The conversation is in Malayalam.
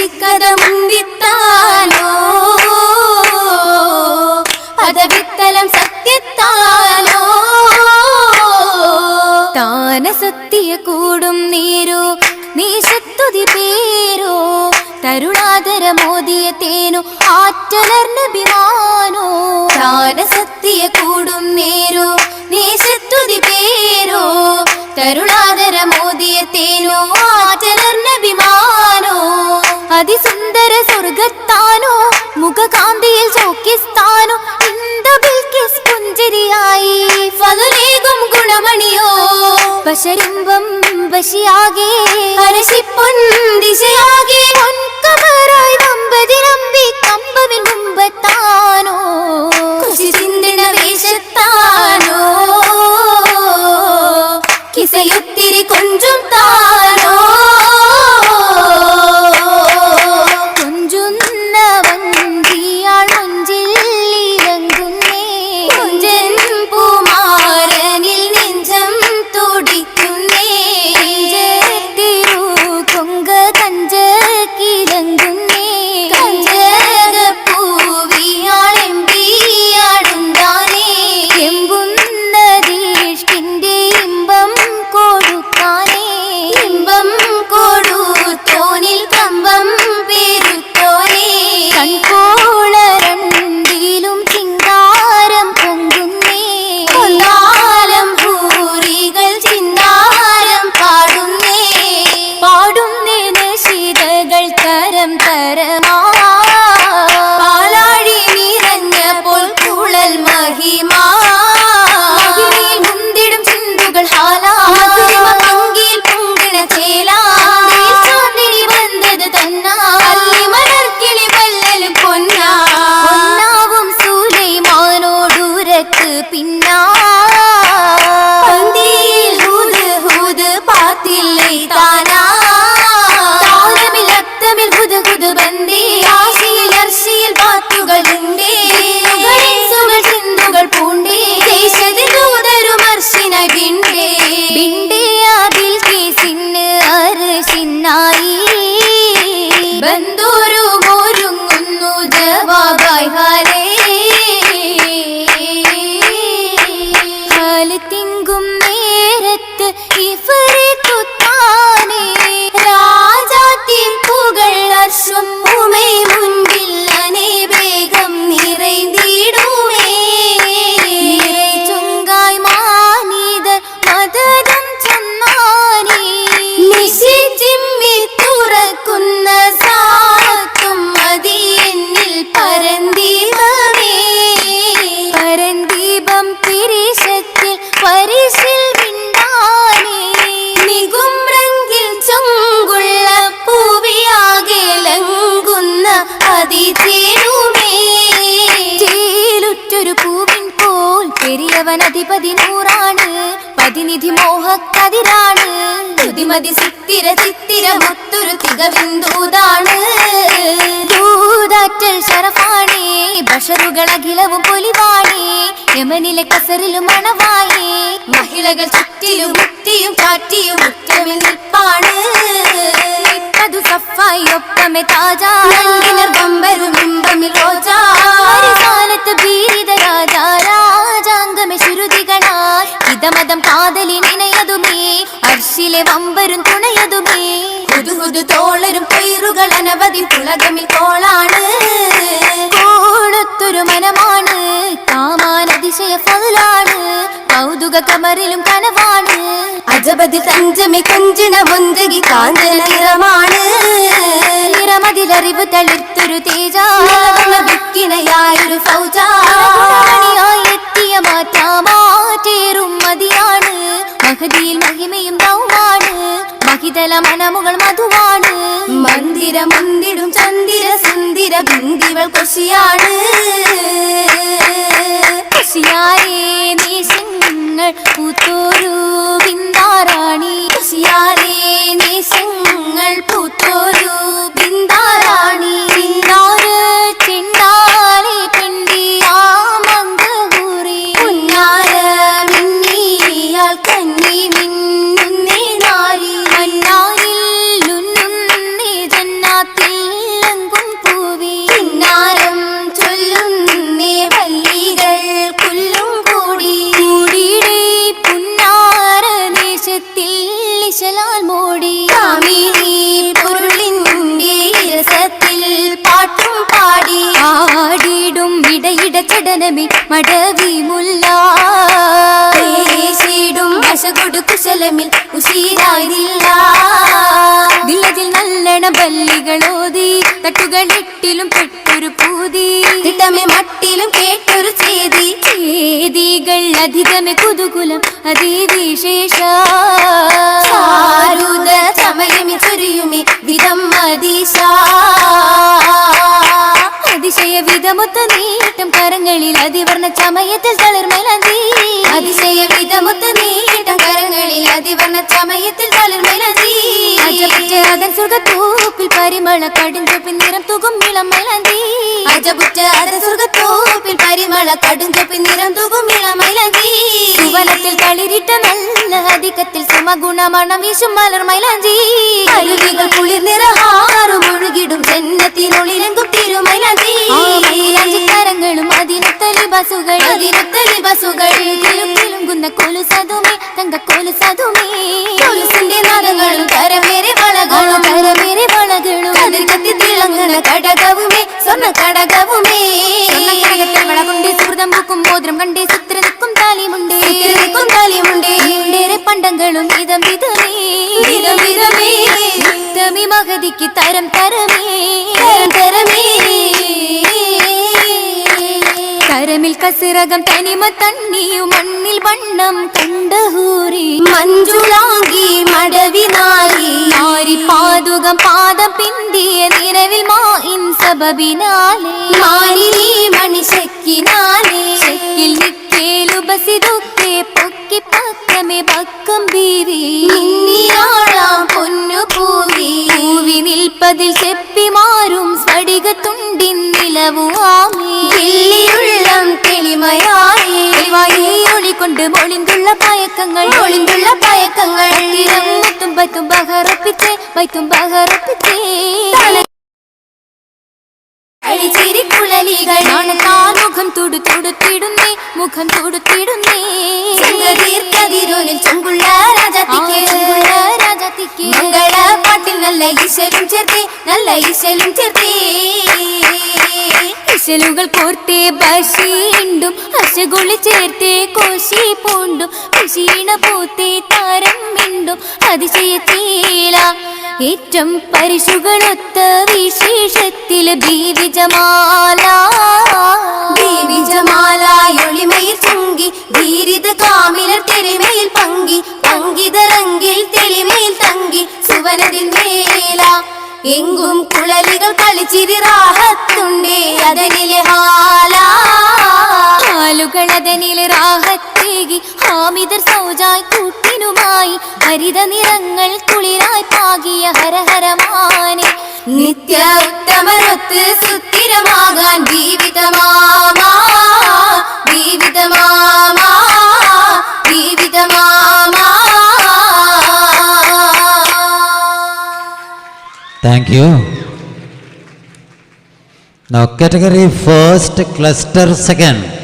ಸಿಕ್ಕದ ಮುಂದಿತ್ತಾನೋ പദവിത്തലം സത്യത്താലോ? താന സത്യ കൂടും നീരോ? നീ ശക്തുതി പേരോ? തരുണാതര മോദിയ തേനു ആറ്റലർന്ന ബിമാനോ താന സത്യ കൂടും നേരോ? നീ ശക്തുതി പേരോ? തരുണാതര മോദിയ തേനു ആറ്റലർന്ന ബിമാനോ അതിസുന്ദര സ്വർഗത്താനോ മുഖകാന്തിയിൽ ചോക്കിസ്ഥാനോ ഇന്ത ബിൽക്കിസ് പുഞ്ചിരിയായി. ഫലലേകും ഗുണമണിയോ പശരിമ്പം പശിയാകെ അരശിപ്പൊൻ ദിശയാകെ പൊൻകമറായി കമ്പവിൻ മുമ്പത്താനോ അധിപതി നൂറാണ്. പതിനിധി മോഹക്കതിരാണ്. തുതിമതി സിത്തിര ചിത്തിര മുത്തുരു തികവിന്ദൂതാണ്. ദൂതാറ്റൽ ശരഫാണേ. ബഷറുകൾ അഖിലവും പൊലിവാണേ യമനിലെ കസറിലും മണവായേ മഹിളകൾ ചുറ്റിലും മുത്തിയും കാറ്റിയും മുറ്റമിൽ നിൽപ്പാണ്. ഒപ്പമെ താജാ പെയറുകൾ അനവധി പുളകമിൽ കോളാണ് കോളത്തൊരു മനമാണ് കാമാൻ അതിശയ ഫലാണ് കൗതുക കമറിലും കനവാണ് അജബതി തഞ്ചമി കൊഞ്ചിണ മുന്തകി കാഞ്ചന നിറമാണ് നിറമതിലറിവ് തളിർത്തൊരു തേജ വിക്കിണയായൊരു ഫൗജാണിയായി മന്ദിര മുന്തിടും ചന്ദിര സുന്ദിര ബിന്ദിവൾ കൊശിയാണ്. ചടനമേ മടവി മുല്ല. വശകൊടു കുശലമിൽ ഉശീരായില്ല വില്ലതിൽ നല്ലണ ബല്ലികളോതി തട്ടുകളിട്ടിലും പെട്ടൊരു പൂതി. തിട്ടമേ മട്ടിലും കേട്ടൊരു ചേതി. ചേതികൾ അധികമേ കുതുകുലം അതിവിശേഷ സാരുത ചമയമി ചൊരിയുമേ വിധം മതിശ അതിശയ വിധമുത്ത നീട്ടം കരങ്ങളിൽ അതിവർണ ചമയത്തിൽ തളിർമലന്തി അതിശയ വിധമുത്ത നീട്ടം കരങ്ങളിൽ അതിവർണ ചമയത്തിൽ തളിർമലന്തി അതൻ സുഖത്തോപ്പിൽ പരിമള കടുംചൊപ്പിൽ നിറം തുകും ഇളം മലന്തി അജപുറ്റ അതൻ സുഖത്തോപ്പിൽ പരിമള കടുംചൊപ്പിൽ നിറം തുകും ഇളം മലന്തി സുവനത്തിൽ കളിരിട്ട നല്ല അധികത്തിൽ സുമഗുണമണം വീശും മലർ മൈലാഞ്ചി അരുവികൾ കുളിർ നിറഹാറും ഒഴുകിടും ജന്നത്തിനുള്ളിലെങ്കും തിരുമൈലാഞ്ചി സുഹൃതം പൂക്കും മോതിരം കണ്ടേ സുത്ര നിൽക്കും താലിമുണ്ട്. നിൽക്കും താലിമുണ്ട്. ഏറെ പണ്ടങ്ങളും ഇതം വിധമേ ഇതം വിധമേ മഹതിക്ക് തരം തരമേ. തരമേ. കരമിൽ കസിറകം തനിമ തണ്ണിയു മണ്ണിൽ വണ്ണം കണ്ടഹൂരി മഞ്ജുളാങ്കി മടവി നാരി നാരി പാതുകം പാദം പിന്തിയ നിറവിൽ മായിൻ സബബിനാലെ മാനിനി മണിശക്കിനാലെ ശക്കിൽ നിക്കേലു ബസിതൊക്കെ പൊക്കി പക്കമേ പക്കം ബീവി നിന്നിയാളാം പൊന്നു പൂവി പൂവി നിൽപ്പതിൽ ചെപ്പി മാറും സ്ഫടികത്തുണ്ടിൻ നിലവുവാമേ തെളിവായി ഒളികൊണ്ട് മൊളിന്തുള്ള പയക്കങ്ങൾ. ഒളിന്തുള്ള പയക്കങ്ങൾ. മുത്തും പത്തും ബഹറപ്പിച്ചേ വൈത്തും ബഹറപ്പിച്ചേ അഴിച്ചിരിക്കുഴലികൾ മുഖം തുടുത്തുടുത്തിടുന്നേ മുഖം തുടുത്തിടുന്നേ. ചുങ്കുള്ള രാജാത്തിക്ക് മംഗള പാട്ടിൽ നല്ല ഈശ്വരും ചേർത്തേ നല്ല ഈശ്വരും ചേർത്തേ. ഇശലുകൾ കോർത്തേ ബഷീണ്ടും അശകുളി ചേർത്തേ കോശി പൂണ്ടും കുശീണ പൂത്തേ താരം മിണ്ടും അതിശയ ചീല ഏറ്റം പരിശുകളൊത്ത വിശേഷത്തിൽ ബീവിജമാല. ബീവിജമാല ഒളിമയിൽ ചുങ്കി ധീരിത കാമിലർ തെരുമയിൽ പങ്കി പങ്കിതറങ്കിൽ തെളിമയിൽ തങ്കി സുവനതിൽ മേല. എങ്കും കുഴലികൾ കളിച്ചിരി റാഹത്തുണ്ടേ അതനിലെ ഹാല. ഹാലുകൾ അതനിലെ റാഹത്തേകി ഹാമിദർ സൗജായ് കൂട്ടിനുമായി ഹരിത നിറങ്ങൾ കുളിരായി പാകിയ ഹരഹരമാനെ നിത്യ ഉത്തമരൊത്ത് സുത്തിരമാകാൻ ജീവിതമാമാ. Thank you. Now category first, cluster second.